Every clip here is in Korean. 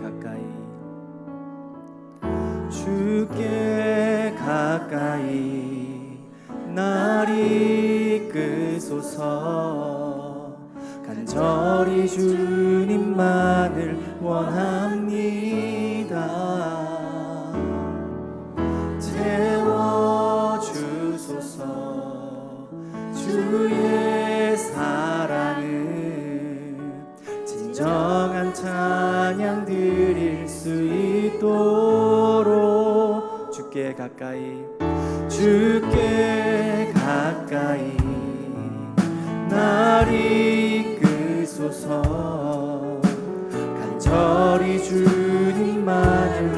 가까이. 주께 가까이 날 이끄소서. 간절히 주님만을 원하 가까이 주께 가까이 날 이끄소서. 간절히 주님만을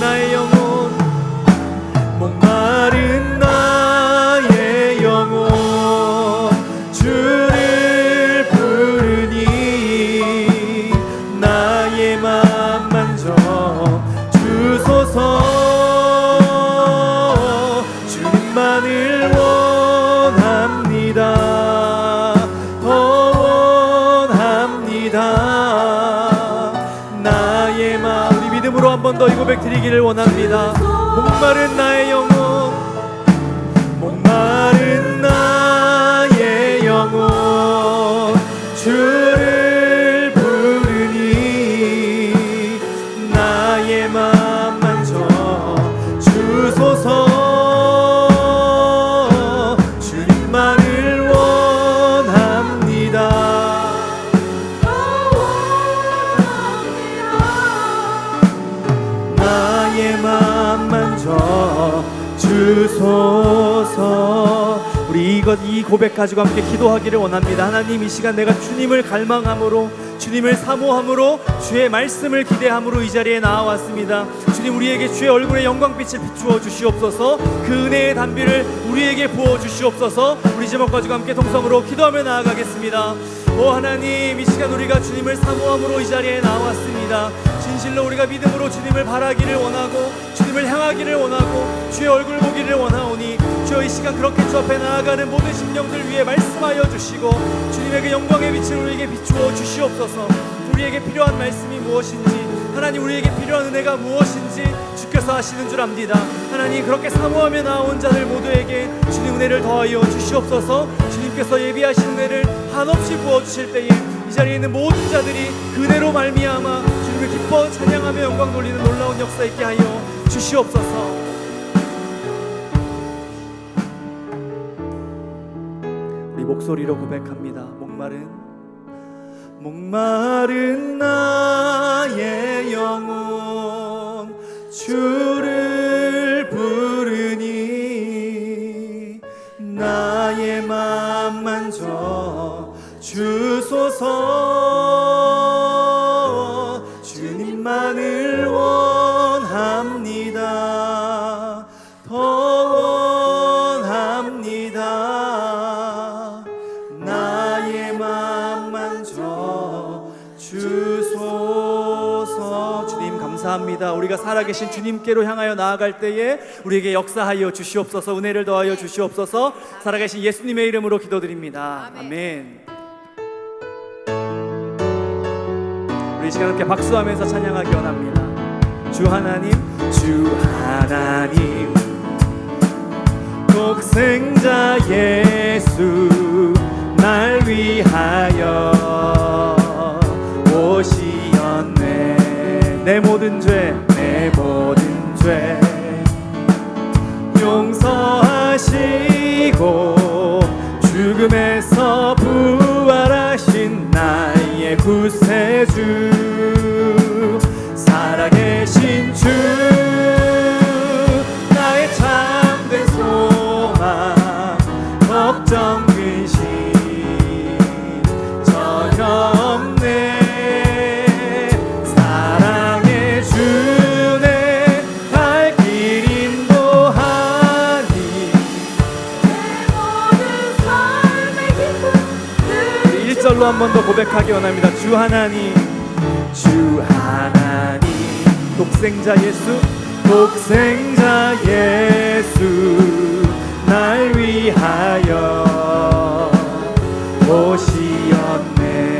на 되기를 원합니다. 목마른 나의 영혼, 목마른 나의 영혼, 주. 고백 가지고 함께 기도하기를 원합니다. 하나님 이 시간 내가 주님을 갈망함으로 주님을 사모함으로 주의 말씀을 기대함으로 이 자리에 나와왔습니다. 주님 우리에게 주의 얼굴의 영광빛을 비추어 주시옵소서. 그 은혜의 단비를 우리에게 부어 주시옵소서. 우리 제목 가지고 함께 동성으로 기도하며 나아가겠습니다. 오 하나님 이 시간 우리가 주님을 사모함으로 이 자리에 나왔습니다. 진실로 우리가 믿음으로 주님을 바라기를 원하고 주님을 향하기를 원하고 주의 얼굴 보기를 원하오니 주여 이 시간 그렇게 주 앞에 나아가는 모든 심령들 위해 말씀하여 주시고 주님의 그 영광의 빛을 우리에게 비추어 주시옵소서. 우리에게 필요한 말씀이 무엇인지 하나님 우리에게 필요한 은혜가 무엇인지 주께서 하시는 줄 압니다. 하나님 그렇게 사모하며 나온 자들 모두에게 주님 은혜를 더하여 주시옵소서. 주님께서 예비하신 은혜를 한없이 부어주실 때에 이 자리에 있는 모든 자들이 그 은혜로 말미암아 주님을 기뻐 찬양하며 영광 돌리는 놀라운 역사 있게 하여 주시옵소서 우리 목소리로 고백합니다. 목마른 목마른 나의 영혼 주를 부르니 나의 맘 만져 주소서 우리가 살아계신 주님께로 향하여 나아갈 때에 우리에게 역사하여 주시옵소서 은혜를 더하여 주시옵소서. 살아계신 예수님의 이름으로 기도드립니다. 아멘. 우리 이 시간 함께 박수하면서 찬양하기 원합니다. 주 하나님 주 하나님. 독생자 예수 날 위하여 오시었네. 내 모든 죄 죄 용서하시고 죽음에서 부활하신 나의 구세주. 살아계신 주 우리 1절로 한번 더 고백하기 원합니다. 주 하나님, 주 하나님, 독생자 예수, 독생자 예수, 날 위하여 오시었네.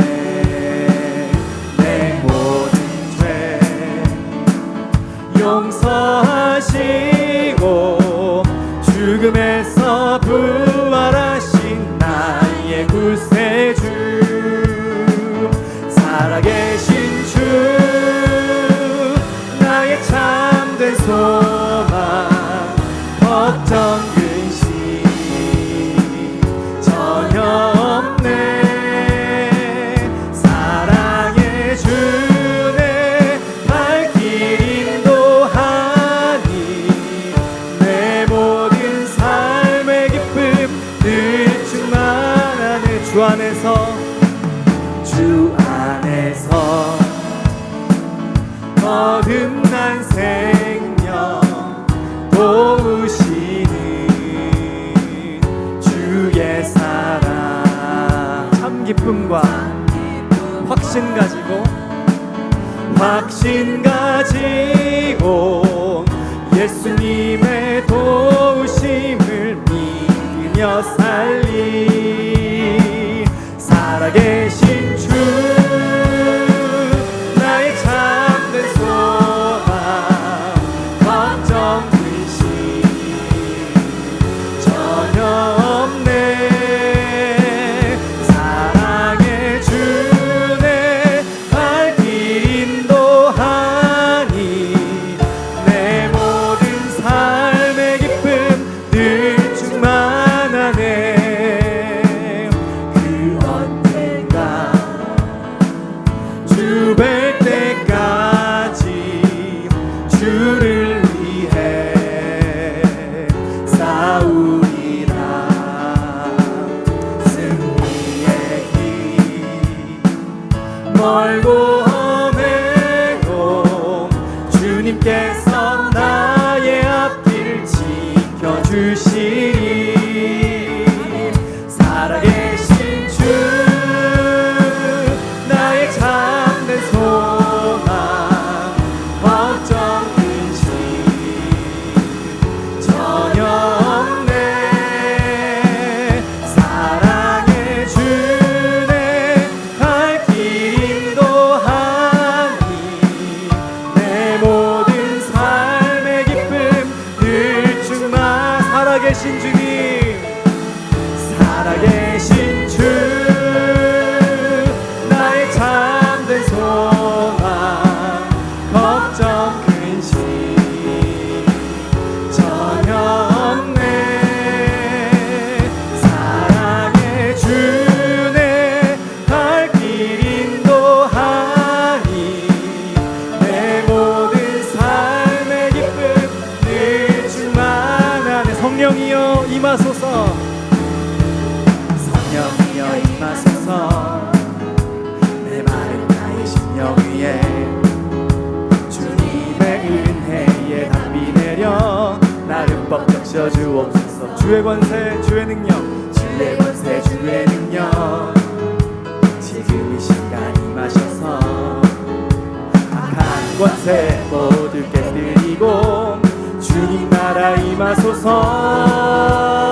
내 모든 죄 용서하시고 죽음에서 부 확신 가지고 확신 가지고 예수님의 도우심을 믿으며 살리. 살아계신 뻑 적셔 주옵소서. 주의 권세 주의 능력. 주의 권세 주의 능력. 지금 이 시간 임하셔서 악한 권세 모두 깨뜨리고 주님 나라 임하소서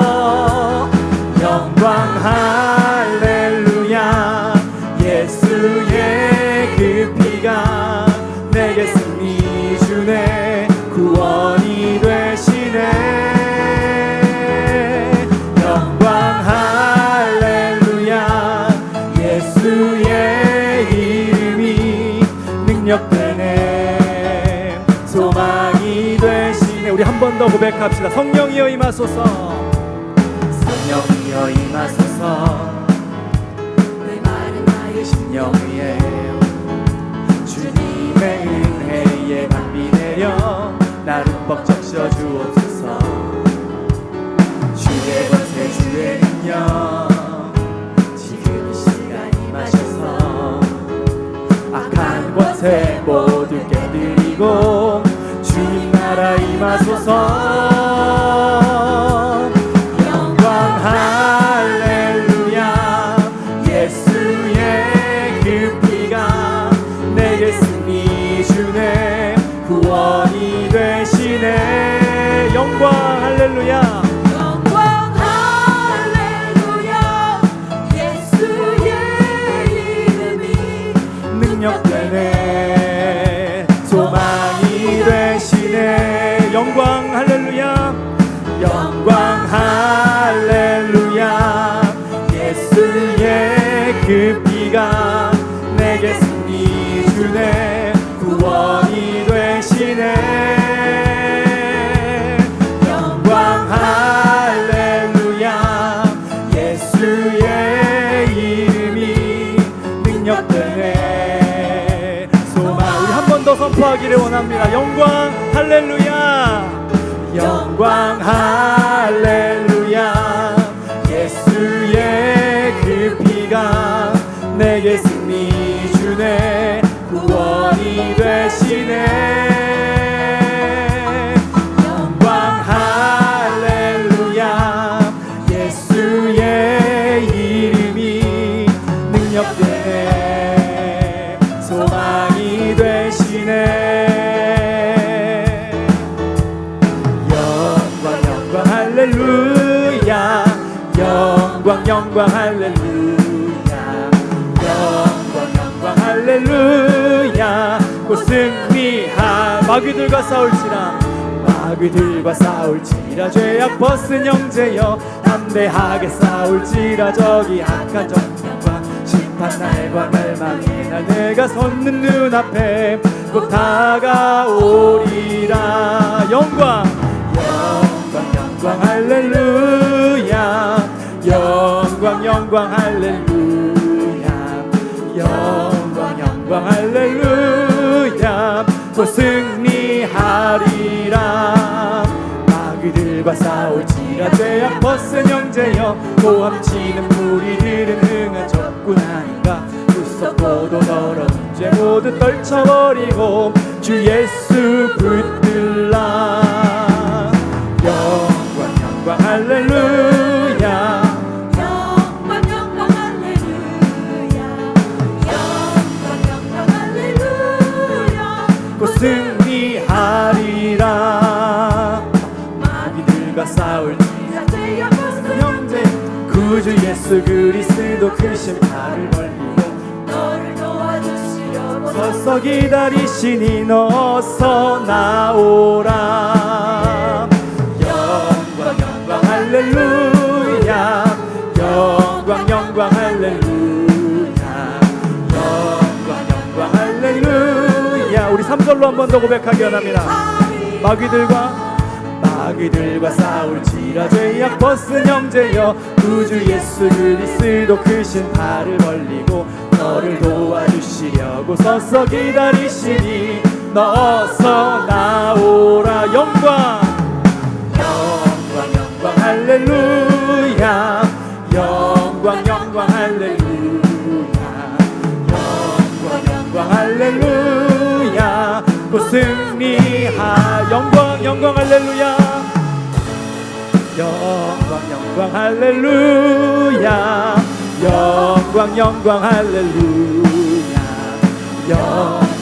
능력되네. 소망이 되시네. 우리 한 번 더 고백합시다. 성령이여 임하소서. 성령이여 임하소서. 내 마른 나의 심령 위에 주님의 은혜에 담비 내려 나를 뻑 적셔 주옵소서 권세 모두 깨뜨리고 주님 나라 임하소서. 영광 할렐루야. 예수의 그 피가 내게 승리 주네. 구원이 되시네. 영광 할렐루야 더 선포하기를 원합니다. 영광 할렐루야. 영광 할렐루야 곧 승리할 마귀들과 싸울지라. 마귀들과 싸울지라. 죄악 벗은 형제여 담대하게 싸울지라. 저기 악한 정령과 심판 날과 멸망의 날 내가 섰는 눈앞에 곧 다가오리라. 영광 영광 영광 할렐루야. 영광 영광 할렐루야. 영광 영광 할렐루야 곧 승리하리라. 마귀들과 싸울지라 죄악 벗은 형제여 고함치는 무리들은 흥한 적군 아닌가 무섭고도 더러운 모두 떨쳐버리고 주 예수 붙들라 기다리시니 너서 나오라. 영광 영광 할렐루야. 영광 영광 할렐루야. 영광 영광 할렐루야. 우리 3절로 한 번 더 고백하기 원합니다. 마귀들과 마귀들과 싸울지라 죄악 벗은 형제여. 구주 예수 그리스도 크신 팔을 벌리고 너를 도와주시려고 서서 기다리시니 너서 나오라 영광. 영광 영광 할렐루야. 영광 영광 할렐루야. 영광 영광 할렐루야. 곧 승리하 영광 영광 할렐루야. 영광 영광 할렐루야 영광 영광 할렐루야. 영광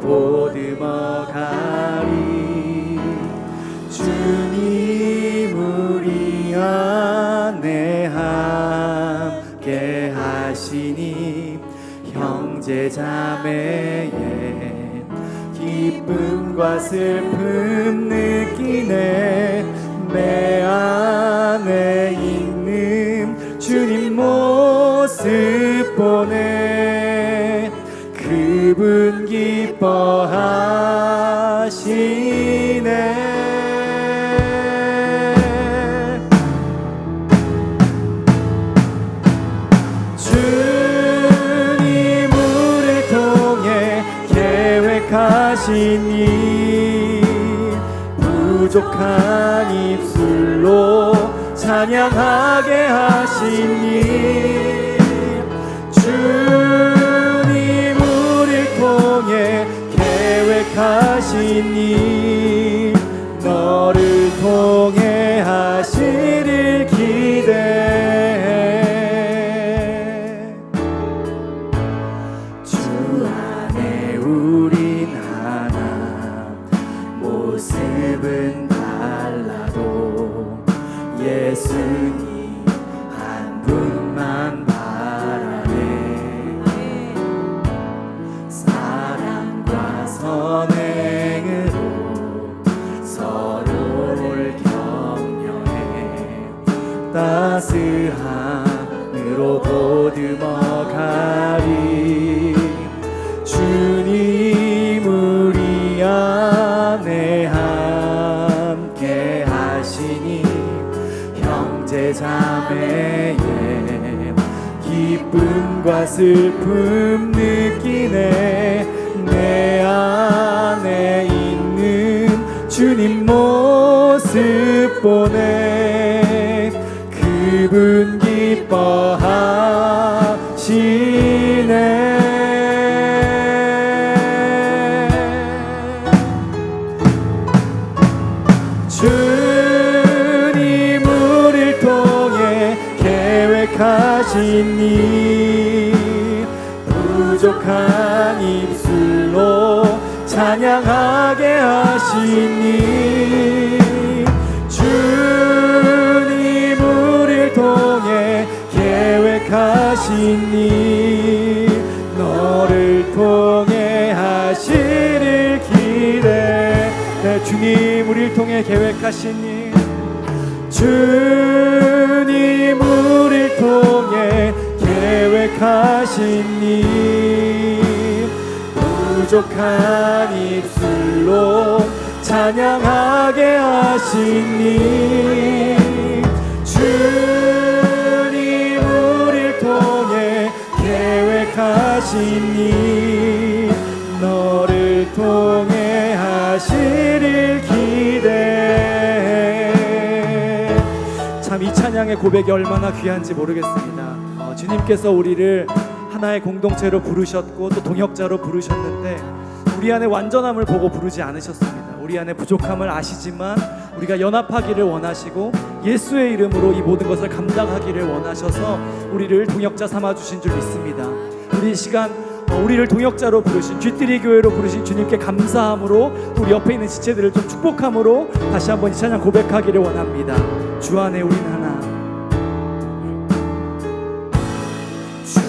보듬어 가리 주님 우리 안에 함께 하시니 형제 자매의 기쁨과 슬픔 느끼네 내 안에 있는 주님 모습 하시네 주님 우를 통해 계획하신 일 부족한 입술로 찬양하게 하신 일 주님 우를 통해 계획하신 일 너를 통해 하시를 기대해 주 안에 우린 하나 모습은 달라도 예수님 한 분만 기쁨과 슬픔 느끼네. 내 안에 있는 주님 모습 보네 하시니 주님 우리를 통해 계획하시니 너를 통해 하시를 기대 네, 주님 우리를 통해 계획하시니 주님 우리를 통해 계획하시니 부족한 입술로 찬양하게 하시니 주님 우리를 통해 계획하시니 너를 통해 하시를 기대해 참 이 찬양의 고백이 얼마나 귀한지 모르겠습니다. 어, 주님께서 우리를 하나의 공동체로 부르셨고 또 동역자로 부르셨는데 우리 안에 완전함을 보고 부르지 않으셨습니다. 우리 안에 부족함을 아시지만 우리가 연합하기를 원하시고 예수의 이름으로 이 모든 것을 감당하기를 원하셔서 우리를 동역자 삼아 주신 줄 믿습니다. 우리 이 시간 어, 우리를 동역자로 부르신 쥐띠리 교회로 부르신 주님께 감사함으로 또 우리 옆에 있는 지체들을 좀 축복함으로 다시 한번 이 찬양 고백하기를 원합니다. 주 안에 우린 하나. 주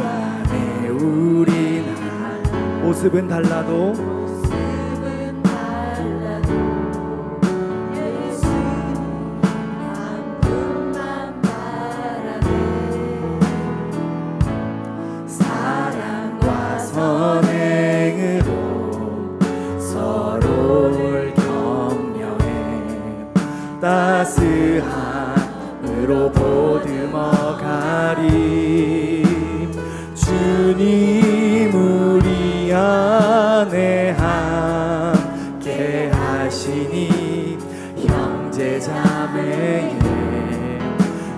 안에 우린 하나. 모습은 달라도 따스함으로 보듬어 가리. 주님 우리 안에 함께 하시니 형제 자매의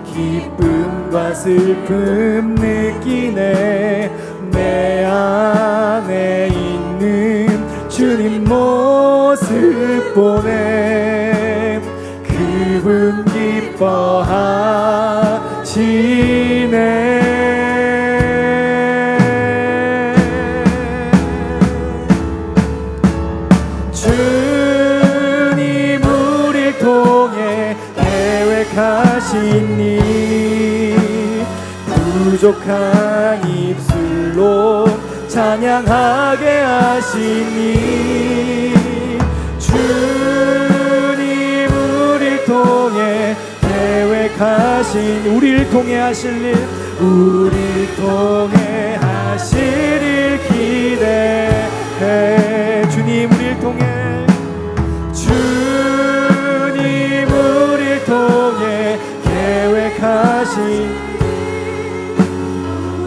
기쁨과 슬픔 느끼네. 내 안에 있는 주님 모습 보네 기뻐하시네. 주님 우릴 통해 계획하시니 부족한 입술로 찬양하게 하시니 하신 우릴 통해 하실 일 우릴 통해 하실 일 기대해. 주님 우릴 통해. 주님 우릴 통해 계획하신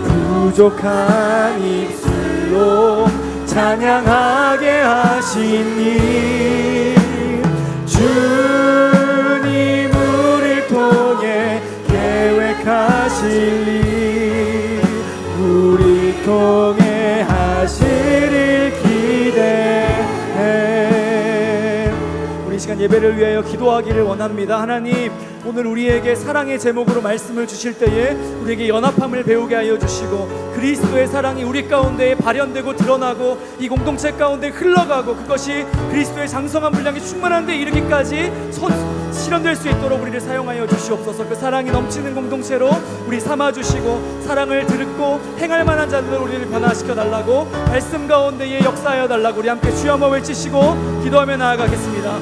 부족한 입술로 찬양하게 하시니 예배를 위하여 기도하기를 원합니다. 하나님, 오늘 우리에게 사랑의 제목으로 말씀을 주실 때에 우리에게 연합함을 배우게 하여 주시고 그리스도의 사랑이 우리 가운데 발현되고 드러나고 이 공동체 가운데 흘러가고 그것이 그리스도의 장성한 분량이 충만한 데 이르기까지 선- 실현될 수 있도록 우리를 사용하여 주시옵소서. 그 사랑이 넘치는 공동체로 우리 삼아 주시고 사랑을 듣고 행할 만한 자들로 우리를 변화시켜 달라고 말씀 가운데에 역사하여 달라고 우리 함께 주여 한번 외치시고 기도하며 나아가겠습니다.